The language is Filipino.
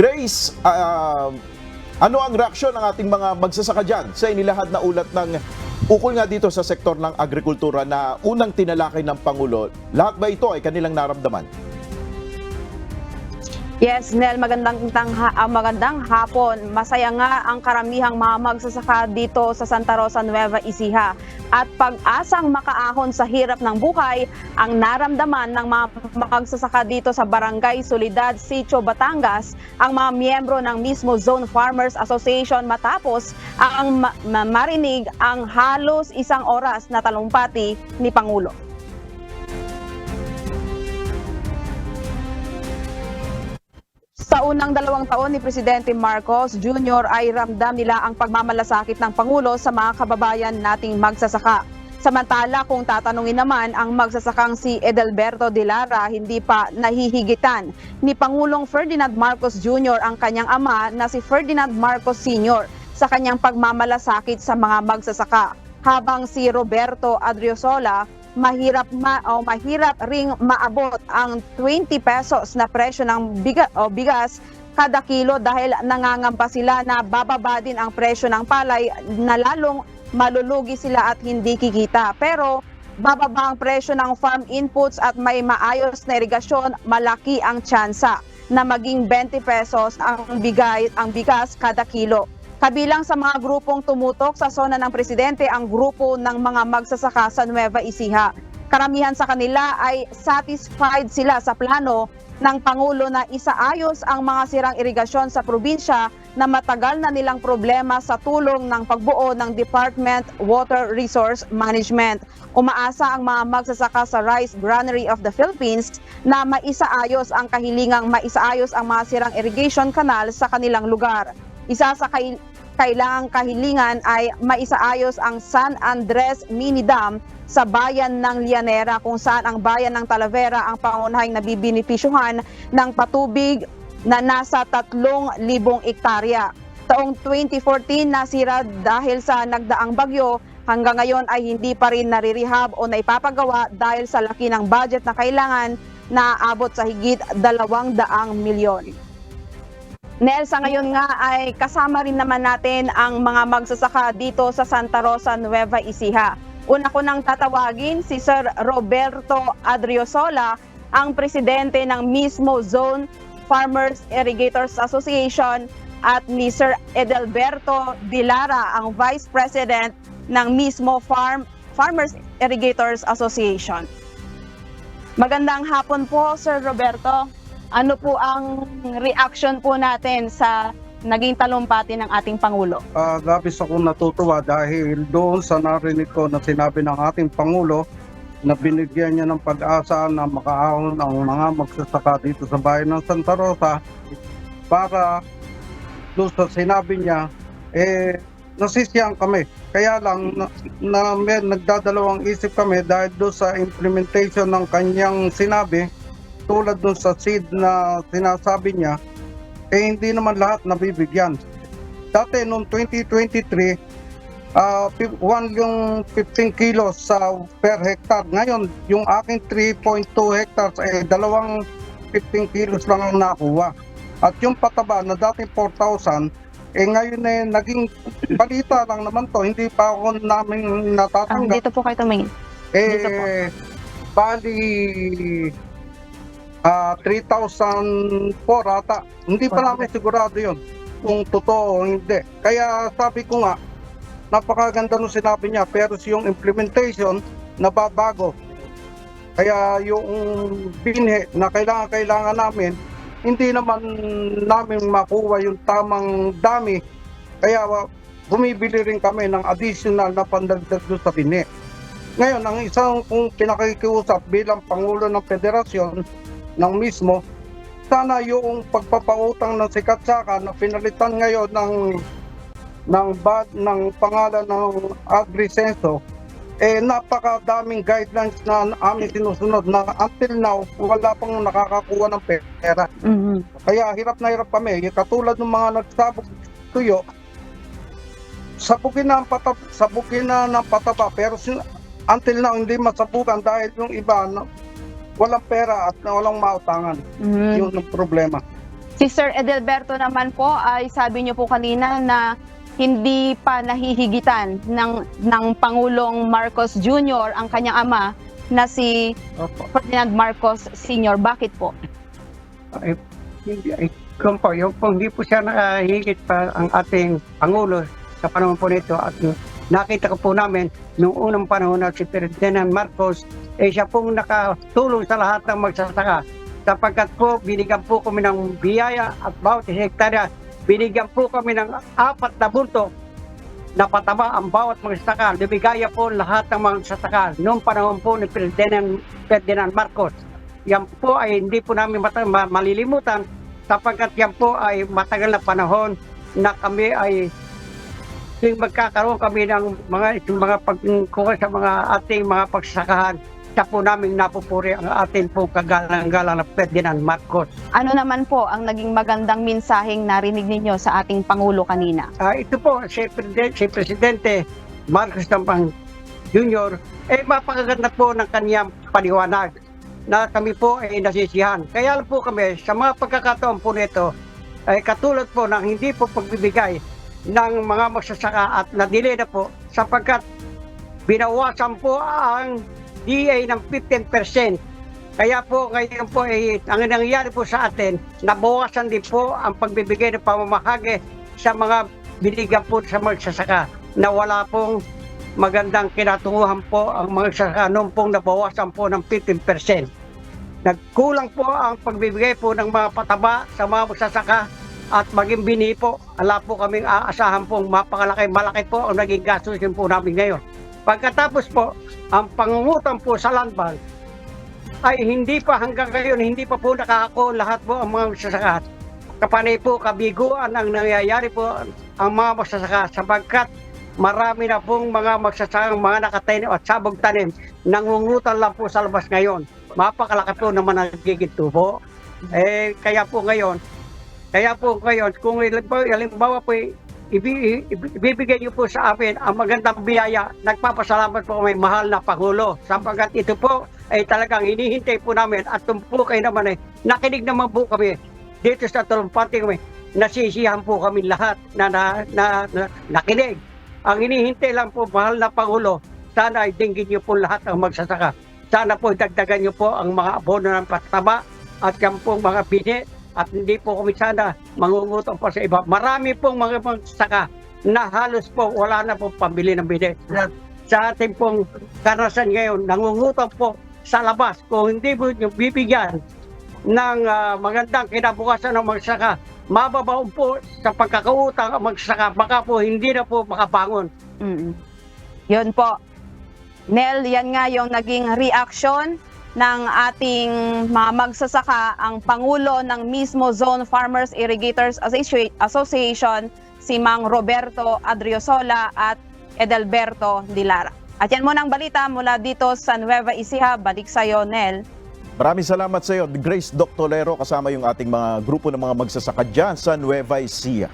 Grace, ah, ano ang reaksyon ng ating mga magsasaka dyan sa inilahad na ulat ng ukol nga dito sa sektor ng agrikultura na unang tinalakay ng Pangulo? Lahat ba ito ay kanilang naramdaman? Yes, Nel, magandang, tangha, ah, magandang hapon. Masaya nga ang karamihang mga magsasaka dito sa Santa Rosa, Nueva Ecija. At pag-asang makaahon sa hirap ng buhay, ang naramdaman ng mga magsasaka dito sa Barangay Solidad, Sitio, Batangas, ang mga miyembro ng mismo Zone Farmers Association matapos ang ma- ma- marinig ang halos isang oras na talumpati ni Pangulo. Unang dalawang taon ni Presidente Marcos Jr. ay ramdam nila ang pagmamalasakit ng Pangulo sa mga kababayan nating magsasaka. Samantala kung tatanungin naman ang magsasakang si Edelberto de Lara hindi pa nahihigitan ni Pangulong Ferdinand Marcos Jr. ang kanyang ama na si Ferdinand Marcos Sr. sa kanyang pagmamalasakit sa mga magsasaka. Habang si Roberto Adriosola mahirap ma o mahirap ring maabot ang 20 pesos na presyo ng biga, o bigas kada kilo dahil nangangamba sila na bababa din ang presyo ng palay na lalong malulugi sila at hindi kikita. Pero bababa ang presyo ng farm inputs at may maayos na irigasyon, malaki ang tsansa na maging 20 pesos ang bigay ang bigas kada kilo. Kabilang sa mga grupong tumutok sa zona ng presidente ang grupo ng mga magsasaka sa Nueva Ecija. Karamihan sa kanila ay satisfied sila sa plano ng Pangulo na isaayos ang mga sirang irigasyon sa probinsya na matagal na nilang problema sa tulong ng pagbuo ng Department Water Resource Management. Umaasa ang mga magsasaka sa Rice Granary of the Philippines na maisaayos ang kahilingang maisaayos ang mga sirang irrigation canal sa kanilang lugar. Isa sa kay- kailangang kahilingan ay maisaayos ang San Andres Mini Dam sa bayan ng Lianera kung saan ang bayan ng Talavera ang pangunahing nabibinipisyuhan ng patubig na nasa 3,000 ektarya. Taong 2014 nasira dahil sa nagdaang bagyo, hanggang ngayon ay hindi pa rin narirehab o naipapagawa dahil sa laki ng budget na kailangan na aabot sa higit 200 milyon. Nel, sa ngayon nga ay kasama rin naman natin ang mga magsasaka dito sa Santa Rosa, Nueva Ecija. Una ko nang tatawagin si Sir Roberto Adriosola, ang presidente ng mismo Zone Farmers Irrigators Association at ni Sir Edelberto Dilara, ang Vice President ng mismo Farm Farmers Irrigators Association. Magandang hapon po, Sir Roberto. Ano po ang reaction po natin sa naging talumpati ng ating Pangulo? uh, labis akong natutuwa dahil doon sa narinig ko na sinabi ng ating Pangulo na binigyan niya ng pag-asa na makaahon ang mga magsasaka dito sa bayan ng Santa Rosa para doon sa sinabi niya, eh, nasisiyang kami. Kaya lang, na, na nagdadalawang isip kami dahil doon sa implementation ng kanyang sinabi, tulad doon sa seed na sinasabi niya, eh hindi naman lahat nabibigyan. Dati noong 2023, ah pi- one yung 15 kilos sa per hectare. Ngayon, yung aking 3.2 hectares, eh dalawang 15 kilos lang ang nakuha. At yung pataba na dati 4,000, eh ngayon eh naging balita lang naman to, hindi pa ako namin Ah, natatanggap. dito po kayo tumingin. dito po. Eh, bali, ah 3,000 po rata. Hindi pa namin sigurado yun kung totoo o hindi. Kaya sabi ko nga, napakaganda nung sinabi niya, pero yung implementation, nababago. Kaya yung binhe na kailangan-kailangan namin, hindi naman namin makuha yung tamang dami. Kaya bumibili rin kami ng additional na pandagdag sa binhe. Ngayon, ang isang kung pinakikiusap bilang Pangulo ng Federasyon ng mismo, sana yung pagpapautang ng sikat saka na pinalitan ngayon ng ng bad ng pangalan ng Agrisenso eh napakadaming guidelines na amin sinusunod na until now wala pang nakakakuha ng pera. Mhm. Kaya hirap na hirap kami. Yung Katulad ng mga nagsabog tuyo, sabugin na ang pataba, sabugin na ng pataba pero sin- until now hindi masabugan dahil yung iba no, walang pera at walang mautangan. Mhm. Yun ang problema. Si Sir Edelberto naman po ay sabi niyo po kanina na hindi pa nahihigitan ng ng Pangulong Marcos Jr. ang kanyang ama na si Opo. Ferdinand Marcos Sr. Bakit po? Ay, hindi, ay, kung po, yung po, hindi po siya nakahigit pa ang ating Pangulo sa panahon po nito at nakita ko po namin noong unang panahon na si Ferdinand Marcos eh siya pong nakatulong sa lahat ng magsasaka. Sapagkat po binigyan po kami ng biyaya at bawat hektarya. Binigyan po kami ng apat na bulto na pataba ang bawat magsasaka. Lumigaya po lahat ng magsasaka. Noong panahon po ni Ferdinand, Ferdinand Marcos yan po ay hindi po namin malilimutan sapagkat yan po ay matagal na panahon na kami ay tuwing magkakaroon kami ng mga mga pagkuha sa mga ating mga pagsasakahan siya po namin napupuri ang ating po kagalang-galang na Ferdinand Marcos. Ano naman po ang naging magandang mensaheng narinig ninyo sa ating Pangulo kanina? Ah, ito po, si, Presidente, si Presidente Marcos Tampang Jr., eh mapakaganda po ng kaniyang paliwanag na kami po ay nasisihan. Kaya po kami, sa mga pagkakataon po nito, ay katulad po ng hindi po pagbibigay ng mga magsasaka at nadili na po sapagkat binawasan po ang DA ng 15%. Kaya po ngayon po ay ang nangyayari po sa atin, nabawasan din po ang pagbibigay ng pamamahagi sa mga binigyan po sa magsasaka na wala pong magandang kinatunguhan po ang mga magsasaka noon pong nabawasan po ng 15%. Nagkulang po ang pagbibigay po ng mga pataba sa mga magsasaka at maging bini po. Ala po kaming aasahan pong mapakalaki, malaki po ang naging gastos po namin ngayon. Pagkatapos po, ang pangungutang po sa land bank ay hindi pa hanggang ngayon, hindi pa po nakako lahat po ang mga magsasaka. Kapanay po kabiguan ang nangyayari po ang mga magsasaka sapagkat marami na pong mga magsasaka mga nakatanim at sabog tanim nangungutan lang po sa labas ngayon. Mapakalaki po naman ang gigit tubo. Eh, kaya po ngayon, kaya po ngayon, kung halimbawa po ibi- ibi- ibibigay niyo po sa amin ang magandang biyaya, nagpapasalamat po kami mahal na Pangulo. Sapagkat ito po ay talagang hinihintay po namin at tumpo kayo naman ay nakinig naman po kami dito sa Tulumpati kami. Nasisiyahan po kami lahat na, na, na, na nakinig. Ang hinihintay lang po mahal na Pangulo, sana ay dinggin niyo po lahat ang magsasaka. Sana po dagdagan niyo po ang mga abono ng pataba at yan pong mga bini at hindi po kami sana mangungutong pa sa iba. Marami pong mga magsasaka na halos po wala na pong pambili ng bini. Sa- ating pong karanasan ngayon, nangungutong po sa labas. Kung hindi mo nyo bibigyan ng ah, magandang kinabukasan ng magsaka, mababaon po sa pagkakautang ang magsaka, baka po hindi na po makabangon. Mm. Yun po. Nel, yan nga yung naging reaction ng ating mga magsasaka, ang Pangulo ng mismo Zone Farmers Irrigators Associ- Association, si Mang Roberto Adriosola at Edelberto Dilara. At yan muna ang balita mula dito sa Nueva Ecija. Balik sa'yo, Nel. Maraming salamat sa iyo, Grace Doctolero kasama yung ating mga grupo ng mga magsasaka dyan sa Nueva Ecija.